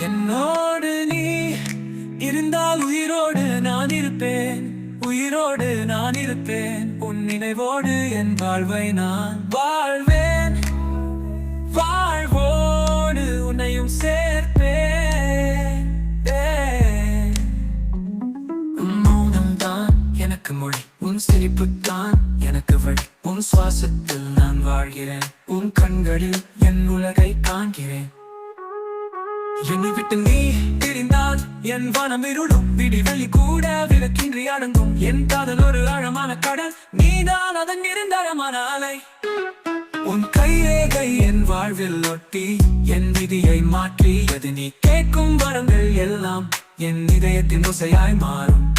என்னோடு நீ இருந்தால் உயிரோடு நான் இருப்பேன். உயிரோடு நான் இருப்பேன். உன் நினைவோடு என் வாழ்வை நான் வாழ்வேன். வாழ்வோடு உன்னையும் சேர்ப்பேன். மௌனம் தான் எனக்கு மொழி. உன் சிரிப்பு தான் எனக்கு வழி. உன் சுவாசத்தில் நான் வாழ்கிறேன். உன் கண்களில் என் உலகை காண்கிறேன். என்னை விட்டு நீ பிரிந்தால் என் வனம் இருளும் விடிவெளி கூட விளக்கின்றி அடங்கும். என் காதல் ஒரு ஆழமான கடல் நீதான் அதன் நிரந்தரமான அலை. உன் கைரேகை என் வாழ்வில் ஒட்டி என் விதியை மாற்றியது நீ கேட்கும் வரங்கள் எல்லாம் என் இதயத்தின் ஓசையாய் மாறும்.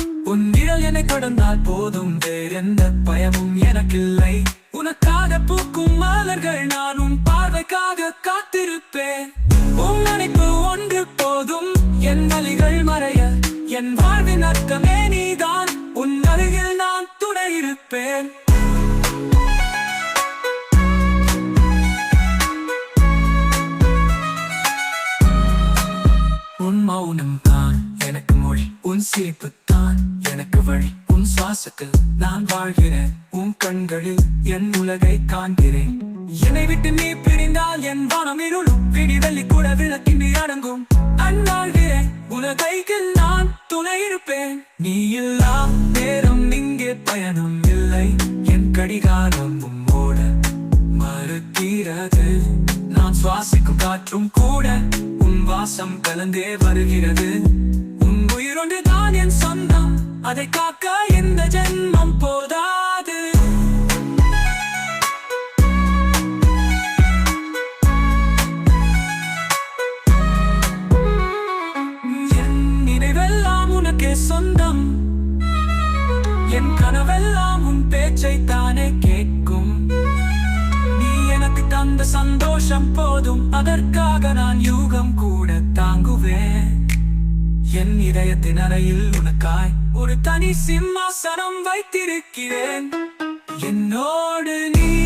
என்னை கடந்தால் போதும். வேறெந்த பயமும் எனக்கில்லை. உனக்காக பூக்கும் மலர்கள் நானும் பார்வைக்காக காத்திருப்பேன். உன் நினைப்பு ஒன்று போதும். என் வலிகள் மறைய என் வாழ்வின் அர்த்தமே நீதான். உன் அருகில் நான் துணை இருப்பேன். உன் மௌனம் தான் எனக்கு மொழி உன் சிரிப்பு தான் எனக்கு வழி உன் சுவாசத்தில் நான் வாழ்கிறேன். உன் கண்களில் என் உலகை காண்கிறேன். என்னை விட்டு நீ பிரிந்தால் என் வானம் இருளும் விடிவெள்ளி கூட விளக்கின் அடங்கும். அந்நாள்கிறேன் உலகைக்கு நான் துணை இருப்பேன். நீ இல்லா நேரம் இங்கே பயணம் இல்லை. என் கடிகாரம் உம்மோட மறுக்கிறது. நான் சுவாசிக்கும் காற்றும் கூட உன் வாசம் கலந்தே வருகிறது. உன் உயிரொன்று தான் என் அதை காக்க இந்த ஜென்மம் போதாது. என் நினைவெல்லாம் உனக்கே சொந்தம். என் கனவெல்லாம் உன் பேச்சை தானே கேட்கும். நீ எனக்கு தந்த சந்தோஷம் போதும். அதற்காக நான் யூகம் கூட தாங்குவேன். என் இதயத்தின் அறையில் உனக்காய் ஒரு தனி சிம்மாசனம் வைத்திருக்கிறேன். என்னோடு நீ